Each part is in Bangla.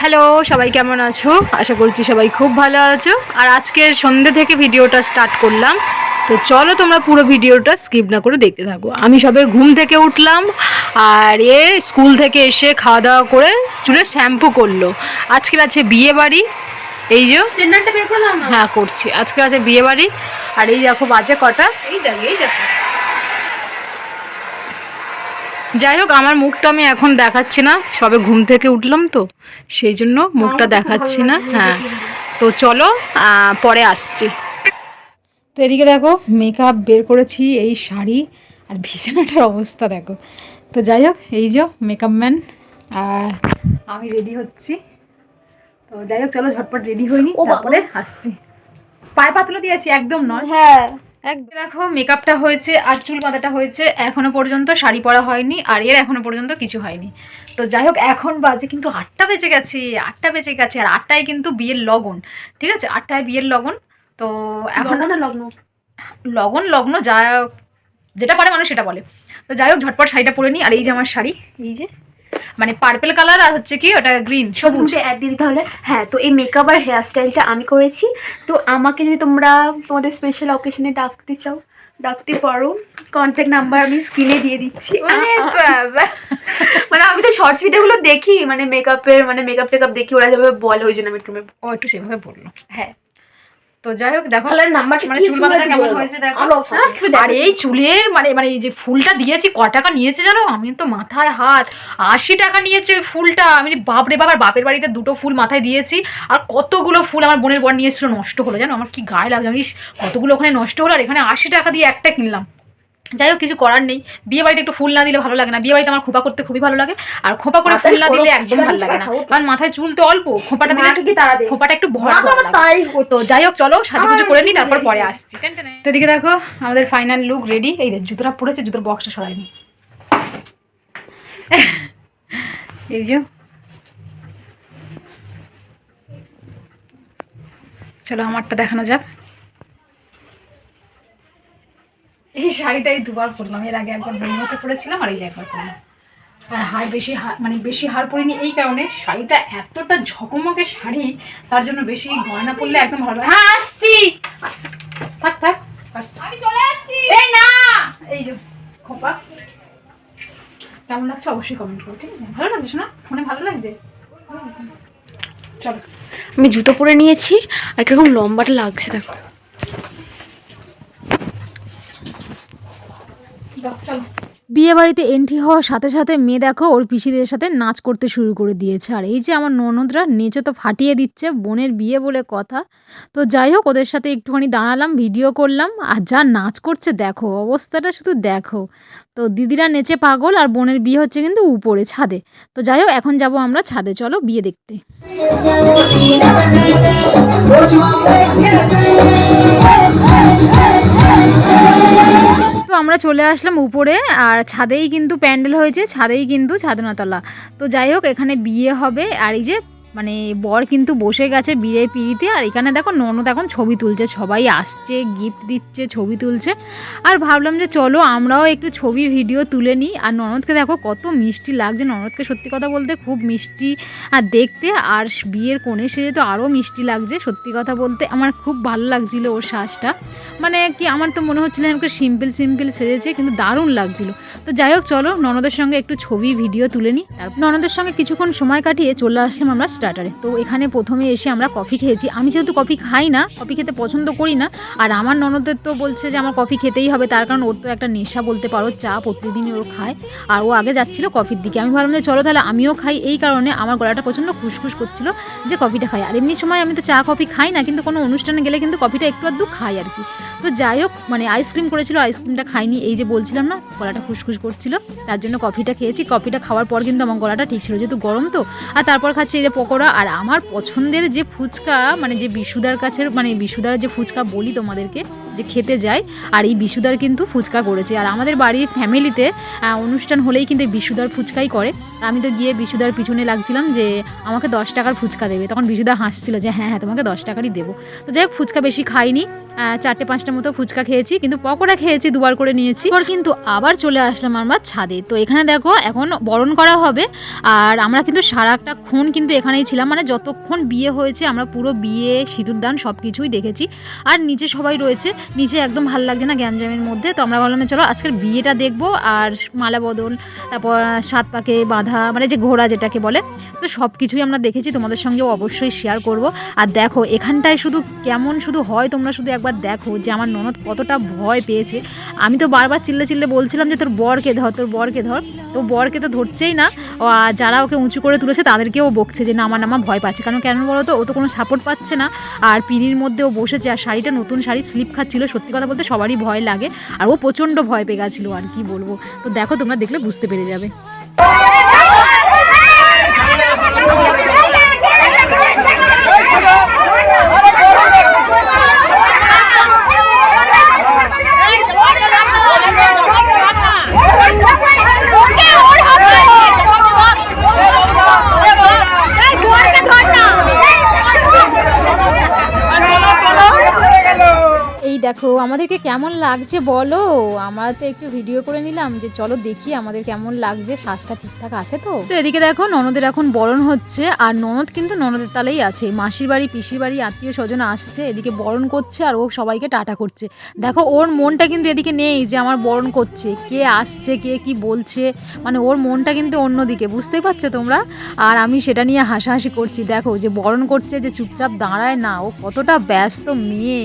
হ্যালো, সবাই কেমন আছো? আশা করছি সবাই খুব ভালো আছো। আর আজকের সন্ধ্যে থেকে ভিডিওটা স্টার্ট করলাম। তো চলো তোমরা পুরো ভিডিওটা স্কিপ না করে দেখতে থাকো। আমি সবে ঘুম থেকে উঠলাম আর এ স্কুল থেকে এসে খাওয়া দাওয়া করে চুলে শ্যাম্পু করল। আজকের আছে বিয়ে বাড়ি এই যে হ্যাঁ করছি। আজকে আছে বিয়ে বাড়ি আর এই দেখো বাজে কটা। যাই হোক আমার মুখটা আমি এখন দেখাচ্ছি না। সবে ঘুম থেকে উঠলাম তো সেই জন্য মুখটা দেখাচ্ছি না। হ্যাঁ। তো চলো পরে আসছি। তো এদিকে দেখো মেকআপ বের করেছি এই শাড়ি আর বিছানাটার অবস্থা দেখো। তো যাই হোক এই যে মেকআপ ম্যান আর আমি রেডি হচ্ছি। তো যাই হোক চলো ঝটপট রেডি হইনি তারপরে আসছি। পায়ে পাতলা দিয়েছি একদম নয়। হ্যাঁ একদম দেখো মেকআপটা হয়েছে আর চুল বাঁধাটা হয়েছে এখনও পর্যন্ত শাড়ি পরা হয়নি আর এর এখনও পর্যন্ত কিছু হয়নি। তো যাই হোক এখন বাজে কিন্তু আটটা বেজে গেছে আটটা বেজে গেছে আর আটটায় কিন্তু বিয়ের লগন ঠিক আছে? আটটায় বিয়ের লগন তো এখন লগ্ন না লগ্ন? লগন লগ্ন যা যেটা পারে মানুষ সেটা বলে। তো যাই হোক ঝটপট শাড়িটা পরে নিই। আর এই যে আমার শাড়ি এই যে মানে পার্পেল কালার আর হচ্ছে কি ওটা গ্রিন সবুজ। অ্যাড দিয়ে দিতে হলে হ্যাঁ তো এই মেকআপ আর হেয়ার স্টাইলটা আমি করেছি। তো আমাকে যদি তোমরা তোমাদের স্পেশাল অকেশনে ডাকতে চাও ডাকতে পারো। কন্ট্যাক্ট নাম্বার আমি স্ক্রিনে দিয়ে দিচ্ছি। মানে আমি তো শর্টস ভিডিওগুলো দেখি মানে মেকআপের মানে মেকআপ টেকআপ দেখি ওরা যেভাবে বলে ওই জন্য আমি একটু ও একটু সেভাবে বলল। হ্যাঁ। তো যাই হোক দেখো। নাম্বারটা মানে চুল বাঁধাটা কেমন হয়েছে দেখো। আরও এই চুলের মানে মানে এই যে ফুলটা দিয়েছি ক টাকা নিয়েছে জানো? আমি তো মাথায় হাত। আশি টাকা নিয়েছে ফুলটা। আমি বাপরে বাবার বাপের বাড়িতে দুটো ফুল মাথায় দিয়েছি। আর কতগুলো ফুল আমার বোনের বর নিয়েছিল নষ্ট হলো জানো? আমার কি গায়ে লাগছে জানিস? কতগুলো ওখানে নষ্ট হলো আর এখানে আশি টাকা দিয়ে একটা কিনলাম। যাই হোক কিছু করার নেই। বিয়ে বাড়িতে একটু ফুল না দিলে ভালো লাগে না। বিয়ে বাড়িতে আমার খোপা করতে খুবই ভালো লাগে। আর খোপা করে ফুল না দিলে একদম ভালো লাগে না। কারণ মাথায় চুল তো অল্প খোপাটা দিলে? খোপাটা একটু ভরা। তাই তো যাই হোক চলো সাজু আর করে নিই তারপর পরে আসছি তো এদিকে দেখো আমাদের ফাইনাল লুক রেডি এই জুতোটা পড়েছে জুতোর বক্সটা সরাইনি এই যে। চলো আমারটা দেখানো যাক। এই শাড়িটাই দুবার পরলাম। এর আগে একবার বন্ধুকে পরেছিলাম আর এই যে একবার পরলাম। আর হার বেশি হার মানে বেশি হার পরিনি এই কারণে শাড়িটা এতটা ঝকমকে শাড়ি তার জন্য বেশি গয়না পরলে একদম ভালো লাগে। হ্যাঁ আসছি! থাক থাক আসছি। এই না! এই যে খোপা। কেমন লাগছে অবশ্যই কমেন্ট করো ঠিক আছে? ভালো লাগছে শোনা? ফোনে ভালো লাগছে? চলো। আমি জুতো পরে নিয়েছি আর কীরকম লম্বাটা লাগছে দেখো যাও, চলো বিয়ে বাড়িতে এন্ট্রি হওয়ার সাথে সাথে মেয়ে দেখো, ওর পিসিদের সাথে নাচ করতে শুরু করে দিয়েছে। আর এই যে আমার ননদরা, নেচে তো ফাটিয়ে দিচ্ছে, বোনের বিয়ে বলে কথা। তো যাই হোক, ওদের সাথে একটুখানি দাঁড়ালাম ভিডিও করলাম, আর যা নাচ করছে দেখো, অবস্থাটা শুধু দেখো। তো দিদিরা নেচে পাগল, আর বোনের বিয়ে হচ্ছে কিন্তু উপরে, ছাদে। তো যাই হোক, এখন যাব আমরা ছাদে, চলো বিয়ে দেখতে। আমরা চলে আসলাম উপরে, আর ছাদেই কিন্তু প্যান্ডেল হয়েছে, ছাদেই কিন্তু ছাদনাতলা। তো যাই হোক, এখানে বিয়ে হবে, আর এই যে মানে বর কিন্তু বসে গেছে বিয়ের পিড়িতে, আর এখানে দেখো ননদ এখন ছবি তুলছে, সবাই আসছে গিফট দিচ্ছে, ছবি তুলছে। আর ভাবলাম যে চলো আমরাও একটু ছবি ভিডিও তুলে নিই। আর ননদকে দেখো কত মিষ্টি লাগছে, ননদকে সত্যি কথা বলতে খুব মিষ্টি, আর দেখতে, আর বিয়ের কোণে সেজে তো আরও মিষ্টি লাগছে, সত্যি কথা বলতে আমার খুব ভালো লাগছিল ওর শ্বাসটা মানে কি আমার তো মনে হচ্ছিল আমাকে সিম্পল সিম্পল সেজেছে, কিন্তু দারুণ লাগছিল। তো যাই হোক, চলো ননদের সঙ্গে একটু ছবি ভিডিও তুলে নিই। তারপর ননদের সঙ্গে কিছুক্ষণ সময় কাটিয়ে চলে আসলাম আমরা স্টার্টারে তো এখানে প্রথমে এসে আমরা কফি খেয়েছি। আমি যেহেতু কফি খাই না, কফি খেতে পছন্দ করি না, আর আমার ননদের তো বলছে যে আমার কফি খেতেই হবে, তার কারণ ওর তো একটা নেশা বলতে পারো, চা প্রতিদিনই ও খায়। আর ও আগে যাচ্ছিল কফির দিকে। আমি ভাবলাম যে চলো তাহলে আমিও খাই। এই কারণে আমার গলাটা প্রচণ্ড খুসখুস করছিল যে কফিটা খাই। আর এমনি সময় আমি তো চা, কফি খাই না, কিন্তু কোনো অনুষ্ঠানে গেলে কিন্তু কফিটা একটু আধটু খাই আর কি। তো যাই হোক মানে আইসক্রিম করেছিল আইসক্রিমটা খাইনি। এই যে বলছিলাম না, গলাটা খুসখুস করছিল, তার জন্য কফিটা খেয়েছি। কফিটা খাওয়ার পর কিন্তু আমার গলাটা ঠিক ছিল, যেহেতু গরম তো। আর তারপর খাচ্ছি এই যে পকোড়া আর আমার পছন্দের যে ফুচকা মানে যে বিশুদার কাছের মানে বিশুদার যে ফুচকা বলি তোমাদেরকে, যে খেতে যায় আর এই বিশুদার কিন্তু ফুচকা করেছে। আর আমাদের বাড়ির ফ্যামিলিতে অনুষ্ঠান হলেই কিন্তু বিশুদার ফুচকাই করে। আমি তো গিয়ে বিশুদার পিছনে লাগছিলাম যে আমাকে দশ টাকার ফুচকা দেবে। তখন বিশুদা হাসছিল যে হ্যাঁ হ্যাঁ তোমাকে দশ টাকারই দেবো। তো যাই হোক, ফুচকা বেশি খাইনি। চারটে পাঁচটা মতো ফুচকা খেয়েছি, কিন্তু পকোড়া খেয়েছি, দুবার করে নিয়েছি। এবার কিন্তু আবার চলে আসলাম আমরা ছাদে। তো এখানে দেখো, এখন বরণ করা হবে। আর আমরা কিন্তু সারাটা ক্ষণ কিন্তু এখানেই ছিলাম। মানে যতক্ষণ বিয়ে হয়েছে, আমরা পুরো বিয়ে সিঁদুরদান সব কিছুই দেখেছি। আর নিচে সবাই রয়েছে। নিচে একদম ভালো লাগছে না গ্যাঞ্জামের মধ্যে। তো আমরা বললাম চলো আজকের বিয়েটা দেখব। আর মালা বদল তারপর সাত পাকে বাঁধা মানে যে ঘোড়া যেটাকে বলে, তো সব কিছুই আমরা দেখেছি, তোমাদের সঙ্গেও অবশ্যই শেয়ার করব। আর দেখো, এখানটায় শুধু কেমন শুধু হয়, তোমরা শুধু একবার দেখো যে আমার ননদ কতটা ভয় পেয়েছে। আমি তো বারবার চিল্লে চিল্লে বলছিলাম যে তোর বরকে ধর, তোর বরকে ধর। তো বরকে তো ধরছেই না। যারা ওকে উঁচু করে তুলেছে, তাদেরকেও বকছে যে নামা নামা ভয় পাচ্ছে। কারণ কেন বলো তো, ও তো কোনো সাপোর্ট পাচ্ছে না। আর পিড়ির মধ্যে ও বসেছে, আর শাড়িটা নতুন শাড়ি স্লিপ খাচ্ছিল। সত্যি কথা বলতে সবারই ভয় লাগে। আর ও প্রচণ্ড ভয় পেয়ে গেছিল, আর কি বলব। তো দেখো, তোমরা দেখলে বুঝতে পেরে যাবে। দেখো, আমাদেরকে কেমন লাগছে বলো? আমরা তো একটু ভিডিও করে নিলাম যে চলো দেখি আমাদের কেমন লাগছে, শ্বাসটা ঠিকঠাক আছে তো? তো এদিকে দেখো, ননদের এখন বরণ হচ্ছে, আর ননদ কিন্তু ননদের তালেই আছে। মাসির বাড়ি, পিসির বাড়ি, আত্মীয় স্বজন আসছে, এদিকে বরণ করছে, আর ও সবাইকে টাটা করছে। দেখো, ওর মনটা কিন্তু এদিকে নেই যে আমার বরণ করছে। কে আসছে, কে কি বলছে? মানে ওর মনটা কিন্তু অন্যদিকে, বুঝতেই পারছ তোমরা? আর আমি সেটা নিয়ে হাসাহাসি করছি। দেখো, যে বরণ করছে, যে চুপচাপ দাঁড়ায় না, ও কতটা ব্যস্ত মেয়ে।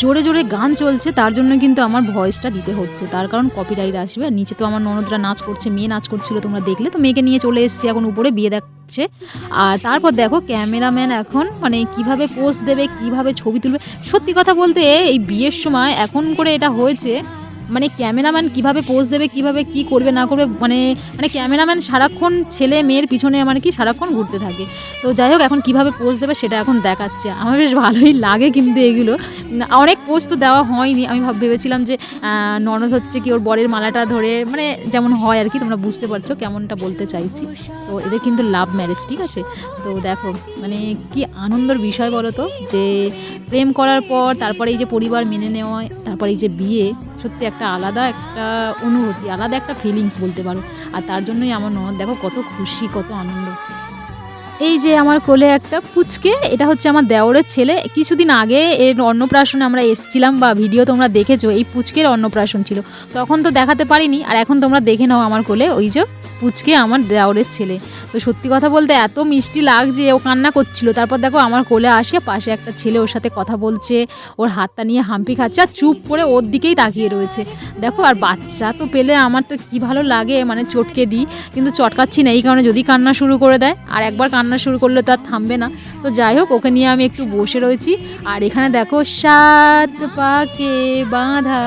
জোরে জোরে গান চলছে, তার জন্য কিন্তু আমার ভয়েসটা দিতে হচ্ছে। তার কারণ কপিরাইট আসবে। আর নিচে তো আমার ননদরা নাচ করছে, মেয়ে নাচ করছিল, তোমরা দেখলে? তো মেয়েকে নিয়ে চলে এসেছি, এখন উপরে বিয়ে দেখছে। আর তারপর দেখো ক্যামেরাম্যান এখন মানে কীভাবে পোস্ট দেবে, কীভাবে ছবি তুলবে? সত্যি কথা বলতে, এই বিয়ের সময় এখন করে এটা হয়েছে মানে ক্যামেরাম্যান কীভাবে পোজ দেবে, কীভাবে কি করবে, না করবে মানে মানে ক্যামেরাম্যান সারাক্ষণ ছেলে মেয়ের পিছনে আমার কি সারাক্ষণ ঘুরতে থাকে। তো যাই হোক, এখন কীভাবে পোজ দেবে সেটা এখন দেখাচ্ছে। আমার বেশ ভালোই লাগে কিন্তু এগুলো। অনেক পোজ তো দেওয়া হয়নি। আমি ভাব, ভেবেছিলাম যে ননদ হচ্ছে কি ওর বরের মালাটা ধরে মানে যেমন হয় আর কি, তোমরা বুঝতে পারছ কেমনটা বলতে চাইছি। তো এদের কিন্তু লাভ ম্যারেজ ঠিক আছে? তো দেখো মানে কি আনন্দের বিষয় বলো তো? যে, প্রেম করার পর, তারপরে এই যে পরিবার মেনে নেওয়া, তারপরে এই যে বিয়ে, সত্যি একটা আলাদা একটা অনুভূতি, আলাদা একটা ফিলিংস বলতে পারো। আর তার জন্যই আমার ননদ দেখো কত খুশি, কত আনন্দ। এই যে আমার কোলে একটা পুচকে, এটা হচ্ছে আমার দেওরের ছেলে। কিছুদিন আগে এর অন্নপ্রাশনে আমরা এসছিলাম বা ভিডিও তোমরা দেখেছ, এই পুচকের অন্নপ্রাশন ছিল। তখন তো দেখাতে পারিনি, আর এখন তোমরা দেখে নাও আমার কোলে ওই যে পুচকে আমার দেওরের ছেলে। তো সত্যি কথা বলতে এত মিষ্টি লাগছে, ও কান্না করছিল। তারপর দেখো আমার কোলে আসে, পাশে একটা ছেলে ওর সাথে কথা বলছে, ওর হাতটা নিয়ে হাম্পি খাচ্ছে, আর চুপ করে ওর দিকেই তাকিয়ে রয়েছে। দেখো, আর বাচ্চা তো পেলে আমার তো কি ভালো লাগে মানে চটকে দিই, কিন্তু চটকাচ্ছি না, এই কারণে যদি কান্না শুরু করে দেয়, আর একবার কান্না শুরু করলে তো আর থামবে না। তো যাই হোক, ওকে নিয়ে আমি একটু বসে রয়েছি। আর এখানে দেখো, সাত পাকে বাঁধা,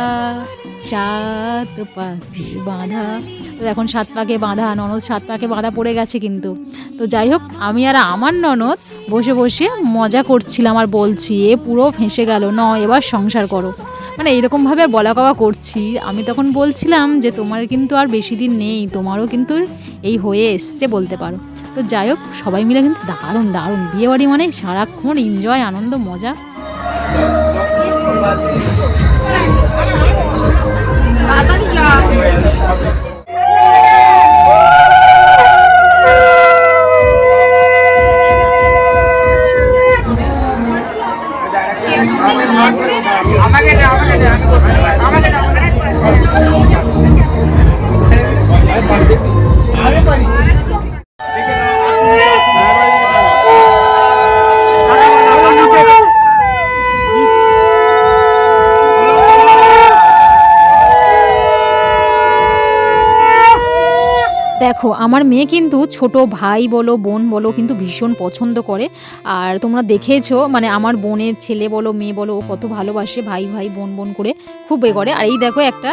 সাত পাকে বাঁধা। তো এখন সাত পাকে বাঁধা, ননদ সাত পাকে বাঁধা পড়ে গেছে কিন্তু। তো যাই হোক, আমি আর আমার ননদ বসে বসে মজা করছিলাম আর বলছি, এ পুরো ফেঁসে গেল ন এবার সংসার করো। মানে এরকমভাবে বলা কওয়া করছি। আমি তখন বলছিলাম যে, তোমার কিন্তু আর বেশি দিন নেই, তোমারও কিন্তু এই হয়ে এসছে বলতে পারো। তো যাই হোক, সবাই মিলে কিন্তু দারুণ দারুণ। বিয়েবাড়ি মানে সারাক্ষণ এনজয় আনন্দ, মজা। আমাকে দেখো, আমার মেয়ে কিন্তু ছোট ভাই বলো, বোন বলো কিন্তু ভীষণ পছন্দ করে। আর তোমরা দেখেছ মানে আমার বোনের ছেলে বলো, মেয়ে বলো, ও কত ভালোবাসে ভাই ভাই, বোন বোন করে, খুব এ করে। আর এই দেখো একটা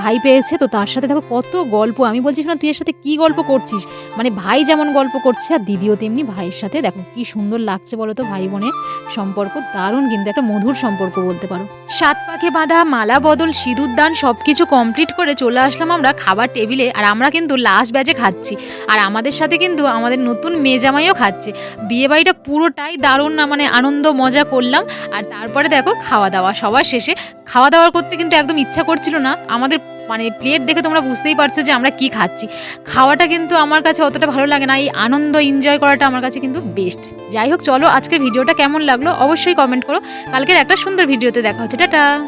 ভাই পেয়েছে, তো তার সাথে দেখো কত গল্প। আমি বলছি না তুই এর সাথে কি গল্প করছিস? মানে ভাই যেমন গল্প করছে, আর দিদিও তেমনি ভাইয়ের সাথে। দেখো কি সুন্দর লাগছে বলো তো, ভাই বোনের সম্পর্ক। দারুণ কিন্তু একটা মধুর সম্পর্ক বলতে পারো। সাত পাখে বাঁধা, মালা, বদল, সিঁদুর দান সব কিছু কমপ্লিট করে চলে আসলাম আমরা খাবার টেবিলে। আর আমরা কিন্তু লাস্ট ব্যাচে খাচ্ছি। আর আমাদের সাথে কিন্তু আমাদের নতুন মেয়ে জামাইও খাচ্ছে। বিয়ে বাড়িটা পুরোটাই দারুণ না মানে আনন্দ, মজা করলাম। আর তারপরে দেখো খাওয়া দাওয়া সবার শেষে। খাওয়া দাওয়া করতে কিন্তু একদম ইচ্ছা করছিল না। আমাদের মানে প্লেট দেখে তোমরা বুঝতেই পারছ যে আমরা কি খাচ্ছি। খাওয়াটা কিন্তু আমার কাছে অতটা ভালো লাগে না। এই আনন্দ এনজয় করাটা আমার কাছে কিন্তু বেস্ট যাই হোক, চলো আজকের ভিডিওটা কেমন লাগল অবশ্যই কমেন্ট করো। কালকের একটা সুন্দর ভিডিওতে দেখা হচ্ছে। টাটা!